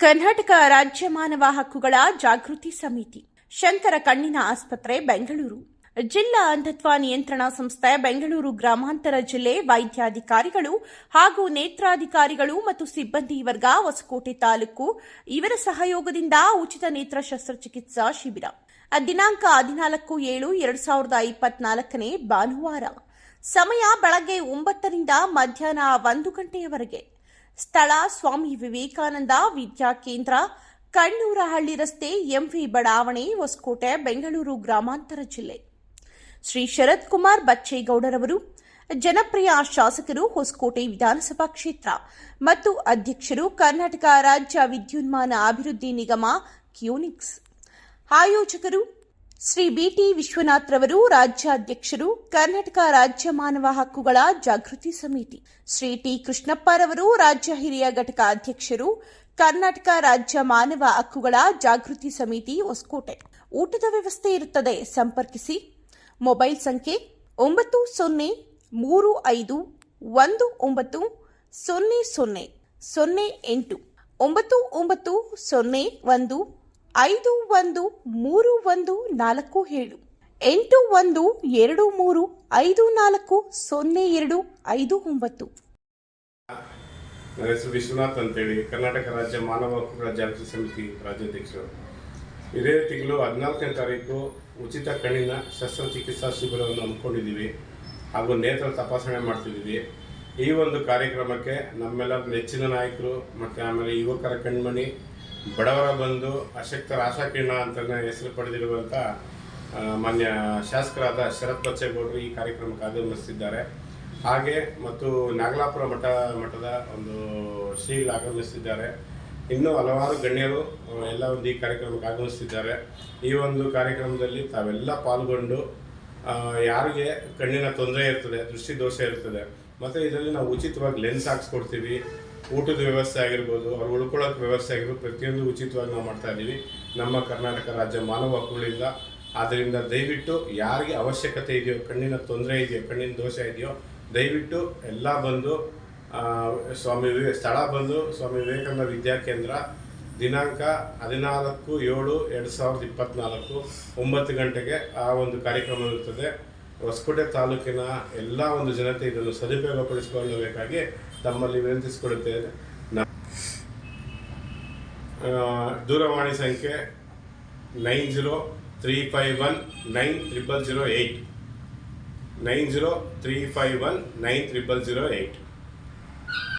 ಕರ್ನಾಟಕ ರಾಜ್ಯ ಮಾನವ ಹಕ್ಕುಗಳ ಜಾಗೃತಿ ಸಮಿತಿ, ಶಂಕರ ಕಣ್ಣಿನ ಆಸ್ಪತ್ರೆ, ಬೆಂಗಳೂರು. ಜಿಲ್ಲಾ ಅಂಧತ್ವ ನಿಯಂತ್ರಣ ಸಂಸ್ಥೆ, ಬೆಂಗಳೂರು ಗ್ರಾಮಾಂತರ ಜಿಲ್ಲೆ ವೈದ್ಯಾಧಿಕಾರಿಗಳು ಹಾಗೂ ನೇತ್ರಾಧಿಕಾರಿಗಳು ಮತ್ತು ಸಿಬ್ಬಂದಿ ವರ್ಗ, ಹೊಸಕೋಟೆ ತಾಲೂಕು, ಇವರ ಸಹಯೋಗದಿಂದ ಉಚಿತ ನೇತ್ರ ಶಸ್ತ್ರಚಿಕಿತ್ಸಾ ಶಿಬಿರ. ದಿನಾಂಕ ಹದಿನಾಲ್ಕು ಏಳು ಎರಡು ಸಾವಿರದ ಇಪ್ಪತ್ನಾಲ್ಕನೇ ಭಾನುವಾರ. ಸಮಯ ಬೆಳಗ್ಗೆ ಒಂಬತ್ತರಿಂದ ಮಧ್ಯಾಹ್ನ ಒಂದು ಗಂಟೆಯವರೆಗೆ. ಸ್ಥಳ ಸ್ವಾಮಿ ವಿವೇಕಾನಂದ ವಿದ್ಯಾ ಕೇಂದ್ರ, ಕಣ್ಣೂರಹಳ್ಳಿ ರಸ್ತೆ ಎಂವಿ ಬಡಾವಣೆ, ಹೊಸಕೋಟೆ, ಬೆಂಗಳೂರು ಗ್ರಾಮಾಂತರ ಜಿಲ್ಲೆ. ಶ್ರೀ ಶರತ್ ಕುಮಾರ್ ಬಚ್ಚೇಗೌಡರವರು, ಜನಪ್ರಿಯ ಶಾಸಕರು, ಹೊಸಕೋಟೆ ವಿಧಾನಸಭಾ ಕ್ಷೇತ್ರ ಮತ್ತು ಅಧ್ಯಕ್ಷರು, ಕರ್ನಾಟಕ ರಾಜ್ಯ ವಿದ್ಯುನ್ಮಾನ ಅಭಿವೃದ್ಧಿ ನಿಗಮ, ಕ್ಯೂನಿಕ್ಸ್. ಆಯೋಜಕರು ಶ್ರೀ ಬಿಟಿ ವಿಶ್ವನಾಥ್ ರವರು ರಾಜ್ಯಾಧ್ಯಕ್ಷರು, ಕರ್ನಾಟಕ ರಾಜ್ಯ ಮಾನವ ಹಕ್ಕುಗಳ ಜಾಗೃತಿ ಸಮಿತಿ. ಶ್ರೀ ಟಿ ಕೃಷ್ಣಪ್ಪರವರು ರಾಜ್ಯ ಹಿರಿಯ ಘಟಕ ಅಧ್ಯಕ್ಷರು, ಕರ್ನಾಟಕ ರಾಜ್ಯ ಮಾನವ ಹಕ್ಕುಗಳ ಜಾಗೃತಿ ಸಮಿತಿ ಹೊಸಕೋಟೆ. ಊಟದ ವ್ಯವಸ್ಥೆ ಇರುತ್ತದೆ. ಸಂಪರ್ಕಿಸಿ. ಮೊಬೈಲ್ ಸಂಖ್ಯೆ ಒಂಬತ್ತು ಸೊನ್ನೆ ಮೂರು ಐದು ಒಂದು ಒಂಬತ್ತು ಸೊನ್ನೆ ಸೊನ್ನೆ ಸೊನ್ನೆ ಎಂಟು. ಒಂಬತ್ತು ಒಂಬತ್ತು ಸೊನ್ನೆ ಒಂದು ಐದು ಒಂದು ಮೂರು ಒಂದು ನಾಲ್ಕು ಏಳು. ಎಂಟು ಒಂದು ಎರಡು ಮೂರು ಐದು ನಾಲ್ಕು ಸೊನ್ನೆ ಎರಡು ಐದು ಒಂಬತ್ತು. ನನ್ನ ಹೆಸರು ವಿಶ್ವನಾಥ್ ಅಂತೇಳಿ. ಕರ್ನಾಟಕ ರಾಜ್ಯ ಮಾನವ ಹಕ್ಕುಗಳ ಜಾಗೃತಿ ಸಮಿತಿ ರಾಜ್ಯಾಧ್ಯಕ್ಷರು. ಇದೇ ತಿಂಗಳು ಹದಿನಾಲ್ಕನೇ ತಾರೀಕು ಉಚಿತ ಕಣ್ಣಿನ ಶಸ್ತ್ರಚಿಕಿತ್ಸಾ ಶಿಬಿರವನ್ನು ಹಮ್ಮಿಕೊಂಡಿದ್ದೀವಿ. ಹಾಗೂ ನೇತ್ರ ತಪಾಸಣೆ ಮಾಡ್ತಿದ್ದೀವಿ. ಈ ಒಂದು ಕಾರ್ಯಕ್ರಮಕ್ಕೆ ನಮ್ಮೆಲ್ಲರ ನೆಚ್ಚಿನ ನಾಯಕರು, ಮತ್ತು ಆಮೇಲೆ ಯುವಕರ ಕಣ್ಮಣಿ ಬಡವರ ಬಂದು ಅಶಕ್ತರ ಆಶಾಕಿರಣ ಅಂತಲೇ ಹೆಸರು ಪಡೆದಿರುವಂಥ ಮಾನ್ಯ ಶಾಸಕರಾದ ಶರತ್ ಬಚ್ಚೇಗೌಡರು ಈ ಕಾರ್ಯಕ್ರಮಕ್ಕೆ ಆಗಮಿಸುತ್ತಿದ್ದಾರೆ ಹಾಗೆ ಮತ್ತು ನಾಗಲಾಪುರ ಮಠ, ಮಠದ ಒಂದು ಶ್ರೀಗಳು ಆಗಮಿಸುತ್ತಿದ್ದಾರೆ ಇನ್ನೂ ಹಲವಾರು ಗಣ್ಯರು ಎಲ್ಲ ಒಂದು ಈ ಕಾರ್ಯಕ್ರಮಕ್ಕೆ ಆಗಮಿಸುತ್ತಿದ್ದಾರೆ ಈ ಒಂದು ಕಾರ್ಯಕ್ರಮದಲ್ಲಿ ತಾವೆಲ್ಲ ಪಾಲ್ಗೊಂಡು ಯಾರಿಗೆ ಕಣ್ಣಿನ ತೊಂದರೆ ಇರ್ತದೆ, ದೃಷ್ಟಿ ದೋಷ ಇರ್ತದೆ, ಮತ್ತು ಇದರಲ್ಲಿ ನಾವು ಉಚಿತವಾಗಿ ಲೆನ್ಸ್ ಹಾಕ್ಸ್ಕೊಡ್ತೀವಿ ಊಟದ ವ್ಯವಸ್ಥೆ ಆಗಿರ್ಬೋದು, ಅವ್ರು ಉಳ್ಕೊಳ್ಳೋಕೆ ವ್ಯವಸ್ಥೆ ಆಗಿರ್ಬೋದು, ಪ್ರತಿಯೊಂದು ಉಚಿತವಾಗಿ ನಾವು ಮಾಡ್ತಾ ಇದ್ದೀವಿ. ನಮ್ಮ ಕರ್ನಾಟಕ ರಾಜ್ಯ ಮಾನವ ಹಕ್ಕುಗಳಿಂದ. ಆದ್ದರಿಂದ ದಯವಿಟ್ಟು ಯಾರಿಗೆ ಅವಶ್ಯಕತೆ ಇದೆಯೋ, ಕಣ್ಣಿನ ತೊಂದರೆ ಇದೆಯೋ, ಕಣ್ಣಿನ ದೋಷ ಇದೆಯೋ, ದಯವಿಟ್ಟು ಎಲ್ಲ ಬಂದು ಸ್ವಾಮಿ ವಿವೇ, ಸ್ಥಳ ಬಂದು ಸ್ವಾಮಿ ವಿವೇಕಾನಂದ ವಿದ್ಯಾಕೇಂದ್ರ ದಿನಾಂಕ ಹದಿನಾಲ್ಕು ಏಳು ಎರಡು ಸಾವಿರದ ಇಪ್ಪತ್ತ್ನಾಲ್ಕು ಒಂಬತ್ತು ಗಂಟೆಗೆ ಆ ಒಂದು ಕಾರ್ಯಕ್ರಮ ಇರುತ್ತದೆ ಹೊಸಕೋಟೆ ತಾಲೂಕಿನ ಎಲ್ಲ ಒಂದು ಜನತೆ ಇದನ್ನು ಸದುಪಯೋಗಪಡಿಸಿಕೊಳ್ಳಬೇಕಾಗಿ ತಮ್ಮಲ್ಲಿ ವಿನಂತಿಸಿಕೊಳ್ಳುತ್ತೇನೆ ದೂರವಾಣಿ ಸಂಖ್ಯೆ nine zero three five one nine triple zero eight. Nine zero three five one nine triple zero eight.